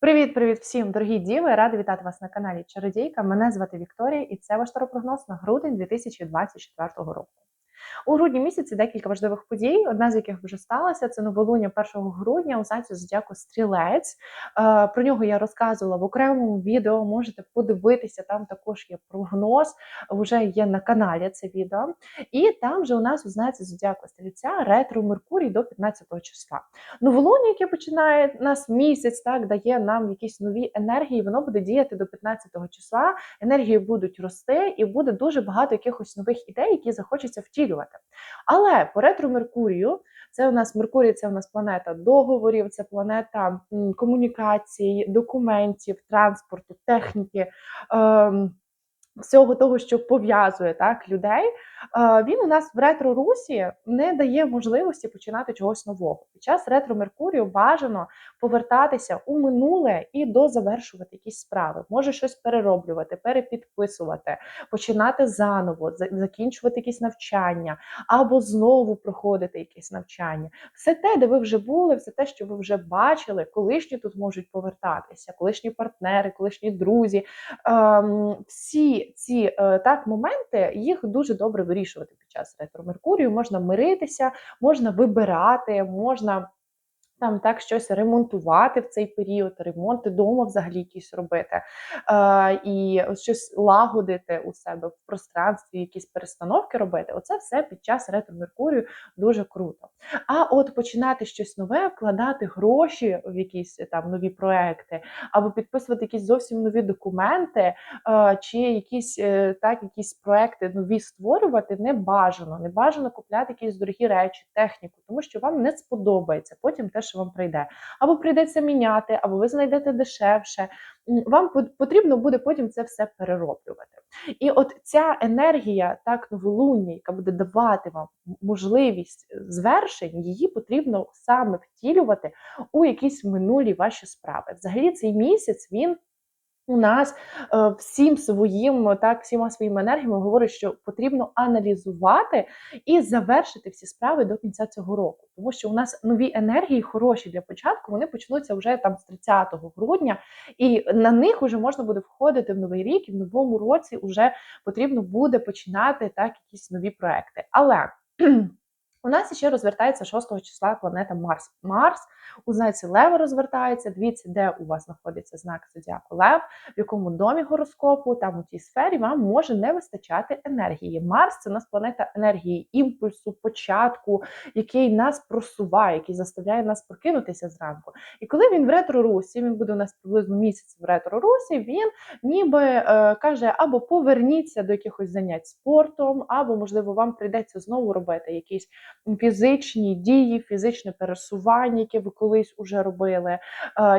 Привіт-привіт всім, дорогі діви! Рада вітати вас на каналі Чародійка. Мене звати Вікторія, і це ваш таропрогноз на грудень 2024 року. У грудні місяці декілька важливих подій. Одна з яких вже сталася це новолуння 1 грудня у знаці зодіаку Стрілець. Е, про нього я розказувала в окремому відео. Можете подивитися, там також є прогноз, вже є на каналі це відео. І там же у нас у знаці зодіаку Стрільця ретро Меркурій до 15 числа. Новолуння, яке починає нас місяць, так дає нам якісь нові енергії. Воно буде діяти до 15 числа. Енергії будуть рости, і буде дуже багато якихось нових ідей, які захочеться втілювати. Але по ретро Меркурію, це у нас Меркурій, це у нас планета договорів, це планета комунікацій, документів, транспорту, техніки. Ем, всього того, що пов'язує так людей, він у нас в ретро-русі не дає можливості починати чогось нового. Під час ретро Меркурію бажано повертатися у минуле і дозавершувати якісь справи. Може щось перероблювати, перепідписувати, починати заново, закінчувати якісь навчання, або знову проходити якесь навчання. Все те, де ви вже були, все те, що ви вже бачили, колишні тут можуть повертатися, колишні партнери, колишні друзі. Ем, всі ці е, так моменти їх дуже добре вирішувати під час ретро Меркурію. Можна миритися, можна вибирати, можна там так щось ремонтувати в цей період, ремонти вдома взагалі якісь робити, е, і щось лагодити у себе в пространстві, якісь перестановки робити. Оце все під час ретро Меркурію дуже круто. А от починати щось нове, вкладати гроші в якісь там нові проекти, або підписувати якісь зовсім нові документи, е, чи якісь е, так, якісь проекти нові створювати не бажано. Не бажано купляти якісь дорогі речі, техніку, тому що вам не сподобається. Потім теж що вам прийде. Або прийдеться міняти, або ви знайдете дешевше. Вам потрібно буде потім це все перероблювати. І от ця енергія, так новолуння, яка буде давати вам можливість звершень, її потрібно саме втілювати у якісь минулі ваші справи. Взагалі, цей місяць він у нас е, всім своїм так, всіма своїми енергіями говорить, що потрібно аналізувати і завершити всі справи до кінця цього року, тому що у нас нові енергії хороші для початку. Вони почнуться вже там з 30 грудня, і на них вже можна буде входити в новий рік, і в новому році вже потрібно буде починати так якісь нові проекти. Але у нас ще розвертається 6 числа планета Марс. Марс у знаці Лева розвертається. Дивіться, де у вас знаходиться знак Зодіаку Лев, в якому домі гороскопу, там у тій сфері вам може не вистачати енергії. Марс це у нас планета енергії, імпульсу, початку, який нас просуває, який заставляє нас прокинутися зранку. І коли він в ретро-русі, він буде у нас приблизно місяць в ретро-русі, він ніби е, каже: або поверніться до якихось занять спортом, або, можливо, вам прийдеться знову робити якісь фізичні дії, фізичне пересування, яке ви колись уже робили,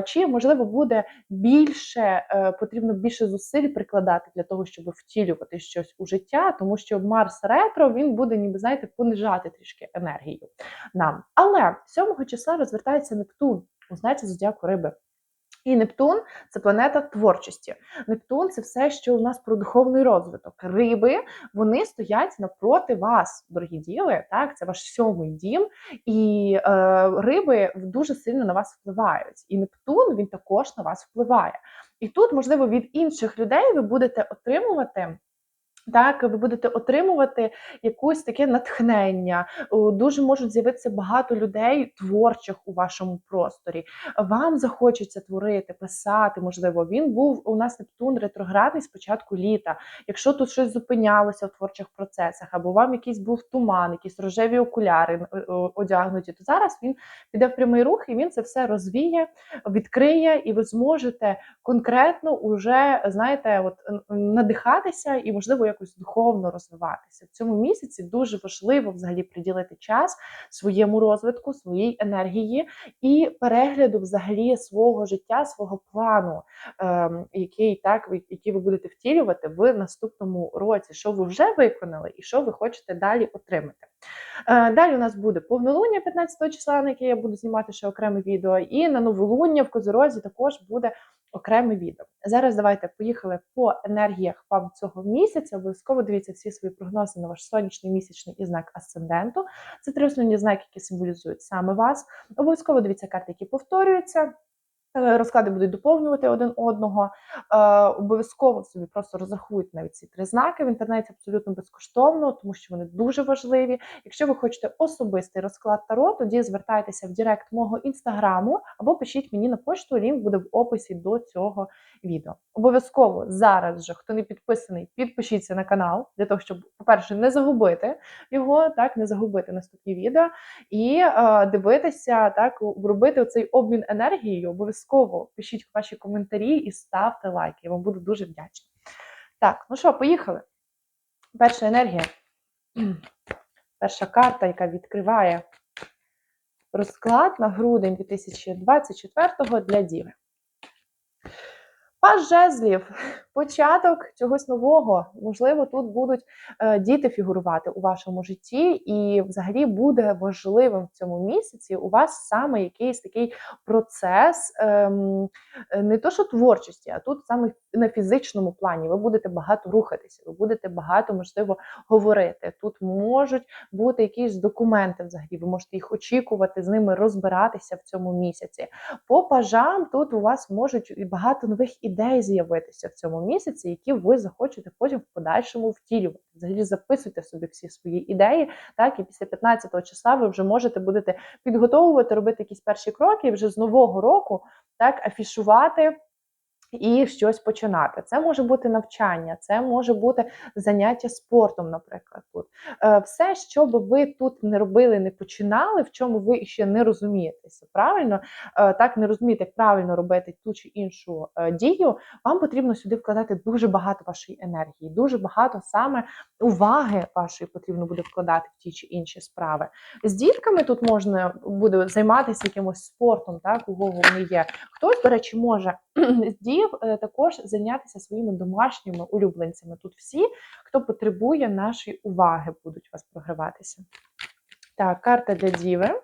чи можливо буде більше е, потрібно більше зусиль прикладати для того, щоб втілювати щось у життя, тому що Марс ретро він буде, ніби знаєте, понижати трішки енергію нам. Але 7 числа розвертається Нептун у знаці зодіаку риби. І Нептун це планета творчості. Нептун це все, що у нас про духовний розвиток. Риби вони стоять напроти вас, дорогі діви. Так, це ваш сьомий дім, і е, риби дуже сильно на вас впливають. І Нептун він також на вас впливає. І тут, можливо, від інших людей ви будете отримувати. Так, ви будете отримувати якусь таке натхнення. Дуже можуть з'явитися багато людей творчих у вашому просторі. Вам захочеться творити, писати. Можливо, він був у нас Нептун ретроградний з початку літа. Якщо тут щось зупинялося в творчих процесах, або вам якийсь був туман, якісь рожеві окуляри е, одягнуті, то зараз він піде в прямий рух і він це все розвіє, відкриє, і ви зможете конкретно уже знаєте, от надихатися і можливо як якось духовно розвиватися. В цьому місяці дуже важливо взагалі приділити час своєму розвитку, своїй енергії і перегляду взагалі свого життя, свого плану, ем, який так який ви будете втілювати в наступному році, що ви вже виконали, і що ви хочете далі отримати. Е, далі у нас буде повнолуння 15 числа, на яке я буду знімати ще окреме відео, і на новолуння в Козорозі також буде окреме відео. Зараз давайте поїхали по енергіях вам цього місяця. Обов'язково дивіться всі свої прогнози на ваш сонячний місячний і знак асценденту. Це три основні знаки, які символізують саме вас. Обов'язково дивіться карти, які повторюються. Е, Розклади будуть доповнювати один одного. Е, обов'язково собі просто розрахуйте навіть ці три знаки в інтернеті абсолютно безкоштовно, тому що вони дуже важливі. Якщо ви хочете особистий розклад Таро, тоді звертайтеся в Директ мого інстаграму або пишіть мені на пошту. Лінк буде в описі до цього відео. Обов'язково зараз же, хто не підписаний, підпишіться на канал для того, щоб, по-перше, не загубити його, так не загубити наступні відео і е, дивитися, так робити цей обмін енергією. Обов'язково пишіть ваші коментарі і ставте лайки. Я вам буду дуже вдячна. Так, ну що, поїхали. Перша енергія. Перша карта, яка відкриває розклад на грудень 2024 для Діви. Паж жезлів, початок чогось нового. Можливо, тут будуть е, діти фігурувати у вашому житті, і взагалі буде важливим в цьому місяці у вас саме якийсь такий процес, ем, не то що творчості, а тут саме на фізичному плані. Ви будете багато рухатися, ви будете багато, можливо, говорити. Тут можуть бути якісь документи взагалі, ви можете їх очікувати, з ними розбиратися в цьому місяці. По пажам тут у вас можуть багато нових ідей з'явитися в цьому місяці, які ви захочете потім в подальшому втілювати. Взагалі записуйте собі всі свої ідеї, так і після 15 числа ви вже можете будете підготовувати, робити якісь перші кроки, і вже з нового року так афішувати. І щось починати. Це може бути навчання, це може бути заняття спортом, наприклад. Тут Е, все, що би ви тут не робили, не починали, в чому ви ще не розумієтеся. Правильно, Е, так не розумієте, як правильно робити ту чи іншу е, дію. Вам потрібно сюди вкладати дуже багато вашої енергії, дуже багато саме уваги вашої потрібно буде вкладати в ті чи інші справи. З дітками тут можна буде займатися якимось спортом, так у кого вони є. Хтось, до речі, може дів е, також зайнятися своїми домашніми улюбленцями. Тут всі, хто потребує нашої уваги, будуть вас програватися. Так, карта для діви.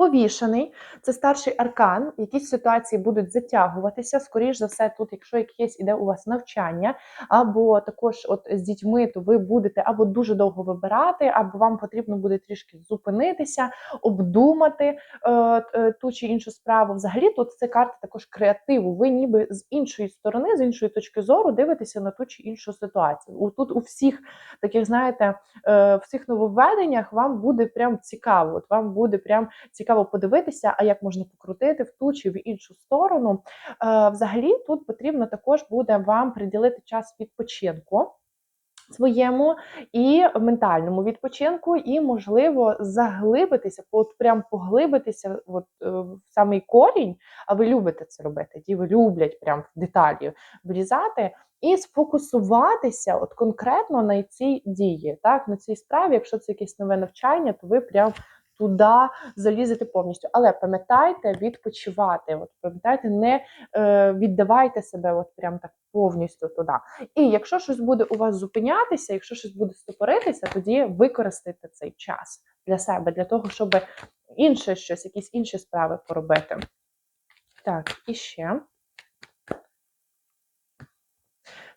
Повішений це старший аркан. Якісь ситуації будуть затягуватися. Скоріш за все, тут, якщо якесь іде у вас навчання, або також от з дітьми, то ви будете або дуже довго вибирати, або вам потрібно буде трішки зупинитися, обдумати е, е, ту чи іншу справу. Взагалі, тут це карта також креативу. Ви ніби з іншої сторони, з іншої точки зору, дивитеся на ту чи іншу ситуацію. Тут у всіх таких, знаєте, е, всіх нововведеннях вам буде прям цікаво. От вам буде прям цікаво подивитися, а як можна покрутити в ту чи в іншу сторону. Е, Взагалі, тут потрібно також буде вам приділити час відпочинку. Своєму і ментальному відпочинку, і можливо заглибитися, от прям поглибитися от, е, в самий корінь, а ви любите це робити. Діви люблять прям в деталі влізати і сфокусуватися от конкретно на цій дії, так на цій справі. Якщо це якесь нове навчання, то ви прям туди залізете повністю. Але пам'ятайте відпочивати. От пам'ятайте, не е, віддавайте себе от прям так повністю туди. І якщо щось буде у вас зупинятися, якщо щось буде стопоритися, тоді використайте цей час для себе, для того, щоб інше щось, якісь інші справи поробити. Так, і ще.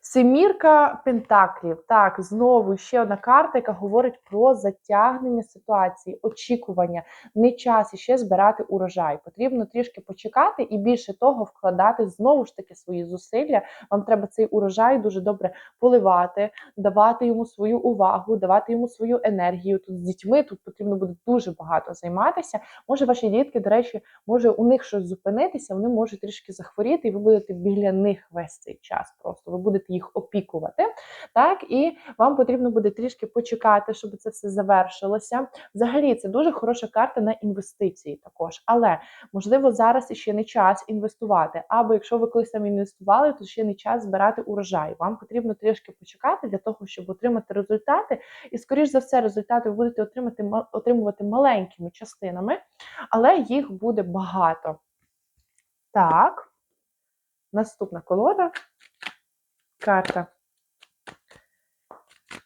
Семірка Пентаклів. Так, знову ще одна карта, яка говорить про затягнення ситуації, очікування. Не час іще збирати урожай. Потрібно трішки почекати і більше того вкладати знову ж таки свої зусилля. Вам треба цей урожай дуже добре поливати, давати йому свою увагу, давати йому свою енергію. Тут з дітьми тут потрібно буде дуже багато займатися. Може, ваші дітки, до речі, може у них щось зупинитися, вони можуть трішки захворіти, і ви будете біля них весь цей час. Просто ви будете їх опікувати. Так, і вам потрібно буде трішки почекати, щоб це все завершилося. Взагалі, це дуже хороша карта на інвестиції також. Але можливо зараз іще не час інвестувати. Або якщо ви колись там інвестували, то ще не час збирати урожай. Вам потрібно трішки почекати для того, щоб отримати результати. І, скоріш за все, результати ви будете отримати отримувати маленькими частинами, але їх буде багато. Так, наступна колода. Карта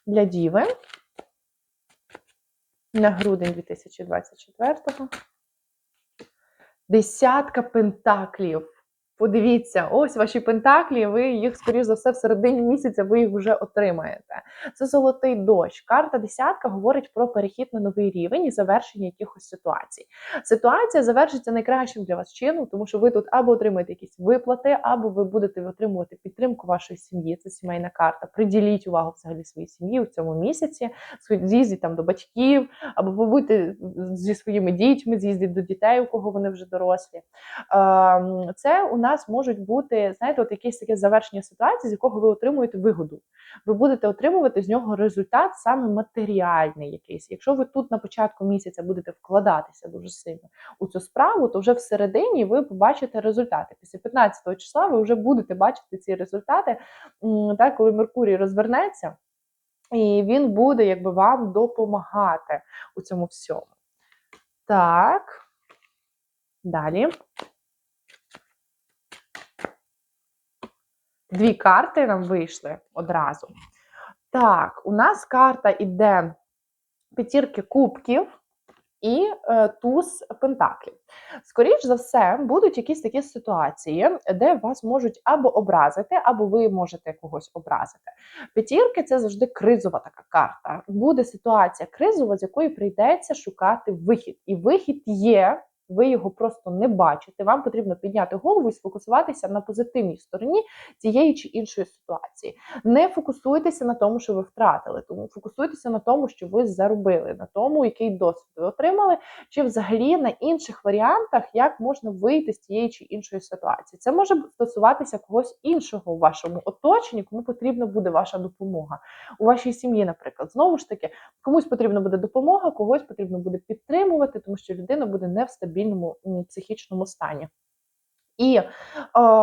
для Діви на грудень 2024-го. Десятка пентаклів. Подивіться, ось ваші пентаклі, ви їх, скоріш за все, в середині місяця ви їх вже отримаєте. Це золотий дощ. Карта десятка говорить про перехід на новий рівень і завершення якихось ситуацій. Ситуація завершиться найкращим для вас чином, тому що ви тут або отримаєте якісь виплати, або ви будете отримувати підтримку вашої сім'ї. Це сімейна карта. Приділіть увагу взагалі своїй сім'ї у цьому місяці. З'їздіть там до батьків, або побудьте зі своїми дітьми, з'їздіть до дітей, у кого вони вже дорослі. Ем, це у нас можуть бути, знаєте, от якесь таке завершення ситуації, з якого ви отримуєте вигоду. Ви будете отримувати з нього результат саме матеріальний якийсь. Якщо ви тут на початку місяця будете вкладатися дуже сильно у цю справу, то вже всередині ви побачите результати. Після 15 числа ви вже будете бачити ці результати, так, коли Меркурій розвернеться. І він буде якби вам допомагати у цьому всьому. Так. Далі. Дві карти нам вийшли одразу. Так, у нас карта іде п'ятірки кубків і е, туз пентаклів. Скоріше за все, будуть якісь такі ситуації, де вас можуть або образити, або ви можете когось образити. П'ятірки це завжди кризова така карта. Буде ситуація кризова, з якої прийдеться шукати вихід. І вихід є ви його просто не бачите. Вам потрібно підняти голову і сфокусуватися на позитивній стороні цієї чи іншої ситуації. Не фокусуйтеся на тому, що ви втратили, тому фокусуйтеся на тому, що ви заробили, на тому, який досвід ви отримали, чи взагалі на інших варіантах, як можна вийти з тієї чи іншої ситуації. Це може стосуватися когось іншого у вашому оточенні, кому потрібна буде ваша допомога. У вашій сім'ї, наприклад, знову ж таки, комусь потрібна буде допомога, когось потрібно буде підтримувати, тому що людина буде не в стабільній стабільному психічному стані. І е,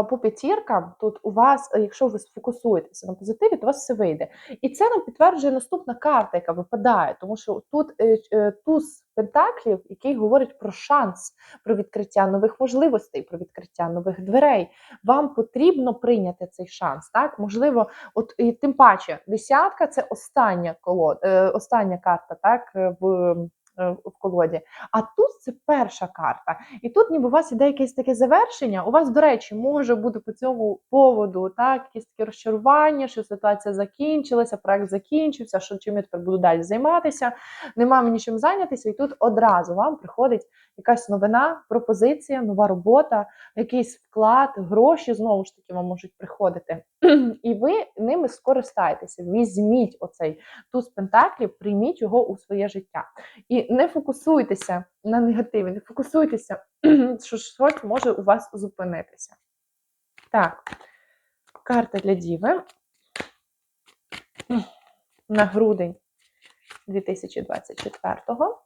по п'ятіркам тут у вас, якщо ви сфокусуєтеся на позитиві, то у вас все вийде. І це нам підтверджує наступна карта, яка випадає, тому що тут е, е, туз пентаклів, який говорить про шанс, про відкриття нових можливостей, про відкриття нових дверей. Вам потрібно прийняти цей шанс. Так, можливо, от і тим паче, десятка це остання колод, е, остання карта, так в. Е, в колоді. А тут це перша карта. І тут, ніби у вас іде якесь таке завершення. У вас, до речі, може бути по цьому поводу так, якесь таке розчарування, що ситуація закінчилася, проект закінчився, що чим я тепер буду далі займатися. Нема мені чим зайнятися, і тут одразу вам приходить якась новина, пропозиція, нова робота, якийсь вклад, гроші знову ж таки вам можуть приходити. І ви ними скористаєтеся. Візьміть оцей туз пентаклів, прийміть його у своє життя. І не фокусуйтеся на негативі, не фокусуйтеся, що щось може у вас зупинитися. Так, карта для Діви на грудень 2024-го.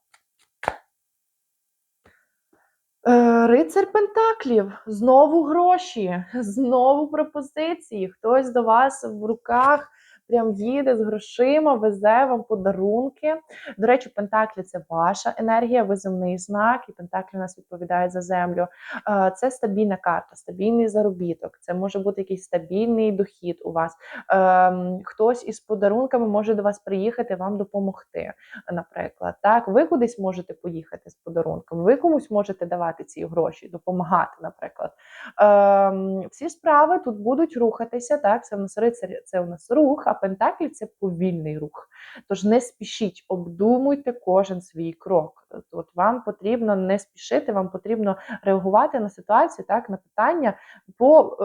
Е, рицар Пентаклів, знову гроші, знову пропозиції. Хтось до вас в руках прям їде з грошима, везе вам подарунки. До речі, Пентаклі це ваша енергія, ви земний знак, і Пентаклі у нас відповідають за землю. Це стабільна карта, стабільний заробіток. Це може бути якийсь стабільний дохід у вас. Ем, хтось із подарунками може до вас приїхати, вам допомогти. Наприклад, так, ви кудись можете поїхати з подарунком, ви комусь можете давати ці гроші, допомагати, наприклад. Ем, всі справи тут будуть рухатися. Так, це у нас рицар, це у нас рух. а Пентаклі це повільний рух. Тож не спішіть, обдумуйте кожен свій крок. От Вам потрібно не спішити, вам потрібно реагувати на ситуацію, так, на питання по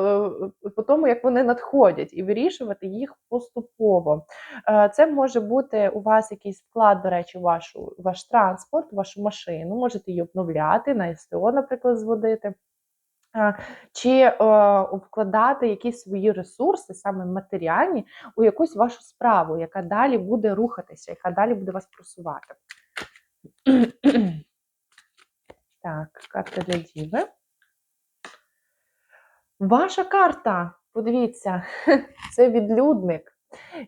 е, по тому, як вони надходять, і вирішувати їх поступово. Е, це може бути у вас якийсь вклад, до речі, вашу, ваш транспорт, вашу машину, можете її обновляти, на СТО, наприклад, зводити чи е, вкладати якісь свої ресурси, саме матеріальні, у якусь вашу справу, яка далі буде рухатися, яка далі буде вас просувати. Так, карта для Діви. Ваша карта, подивіться, це відлюдник.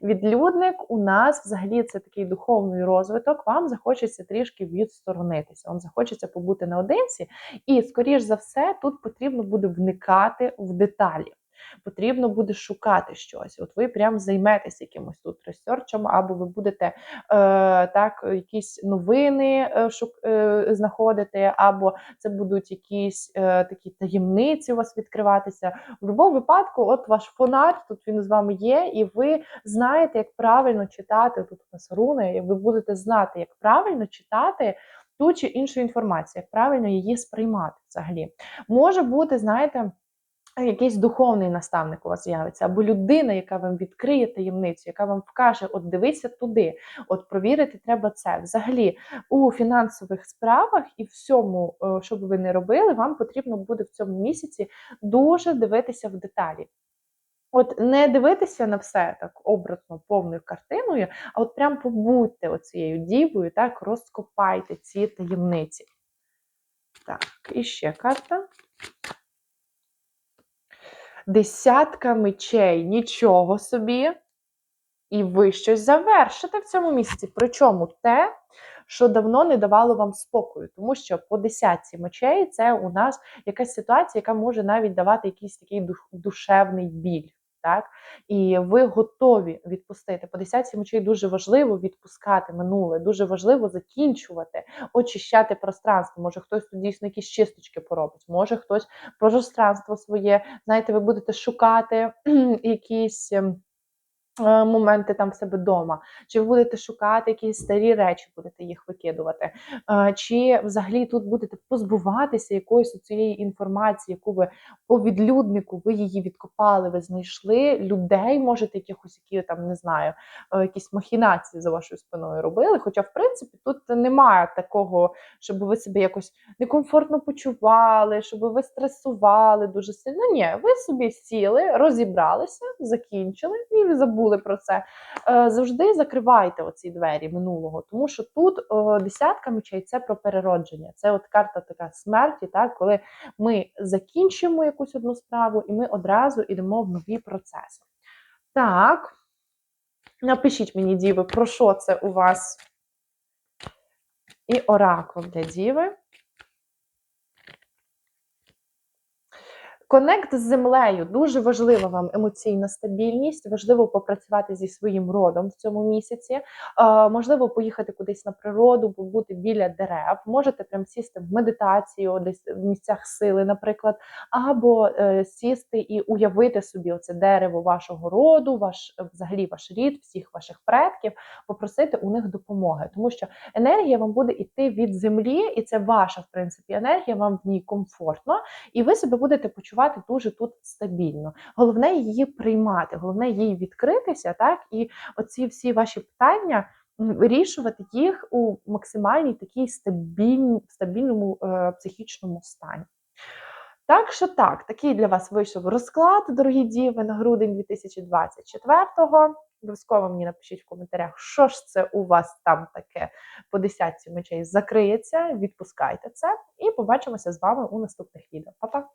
Відлюдник у нас взагалі це такий духовний розвиток. Вам захочеться трішки відсторонитися, вам захочеться побути наодинці, і, скоріш за все, тут потрібно буде вникати в деталі. Потрібно буде шукати щось. От ви прям займетеся якимось тут ресерчем, або ви будете е, так, якісь новини е, шук, е, знаходити, або це будуть якісь е, такі таємниці у вас відкриватися. В будь-якому випадку, от ваш фонар, тут він з вами є, і ви знаєте, як правильно читати. Тут у нас руни, і ви будете знати, як правильно читати ту чи іншу інформацію, як правильно її сприймати взагалі. Може бути, знаєте. Якийсь духовний наставник у вас з'явиться, або людина, яка вам відкриє таємницю, яка вам вкаже, от дивися туди, от провірити треба це. Взагалі, у фінансових справах і всьому, е, що би ви не робили, вам потрібно буде в цьому місяці дуже дивитися в деталі. От не дивитися на все так образно, повною картиною, а от прям побудьте оцією дівою, так, розкопайте ці таємниці. Так, і ще карта. Десятка мечей, нічого собі. І ви щось завершите в цьому місці. Причому те, що давно не давало вам спокою, тому що по десятці мечей це у нас якась ситуація, яка може навіть давати якийсь такий душевний біль. Так? І ви готові відпустити. По десятці мечей дуже важливо відпускати минуле, дуже важливо закінчувати, очищати пространство. Може, хтось тут дійсно якісь чисточки поробить, може хтось пространство своє. Знаєте, ви будете шукати якісь. Е, Моменти там в себе вдома, чи ви будете шукати якісь старі речі, будете їх викидувати, Е, чи взагалі тут будете позбуватися якоїсь цієї інформації, яку ви по відлюднику, ви її відкопали, ви знайшли людей, можете якихось, які там не знаю, е, якісь махінації за вашою спиною робили. Хоча, в принципі, тут немає такого, щоб ви себе якось некомфортно почували, щоб ви стресували дуже сильно. Ні, ви собі сіли, розібралися, закінчили і забули про це. Е, Завжди закривайте оці двері минулого, тому що тут десятка мечей це про переродження. Це от карта така смерті, так, коли ми закінчимо якусь одну справу, і ми одразу йдемо в нові процеси. Так, напишіть мені, діви, про що це у вас? І оракул для діви. Конект з землею дуже важлива вам емоційна стабільність, важливо попрацювати зі своїм родом в цьому місяці. Можливо, поїхати кудись на природу, побути біля дерев. Можете прям сісти в медитацію, десь в місцях сили, наприклад, або е, сісти і уявити собі оце дерево вашого роду, ваш взагалі ваш рід, всіх ваших предків, попросити у них допомоги, тому що енергія вам буде йти від землі, і це ваша в принципі енергія. Вам в ній комфортно, і ви себе будете почувати дуже тут стабільно. Головне її приймати, головне їй відкритися, так і оці всі ваші питання. Вирішувати їх у максимальній такій стабільній, стабільному е, психічному стані. Так що так, такий для вас вийшов розклад, дорогі діви, на грудень 2024-го. Обов'язково мені напишіть в коментарях, що ж це у вас там таке по десятці мечей закриється. Відпускайте це, і побачимося з вами у наступних відео. Па-па!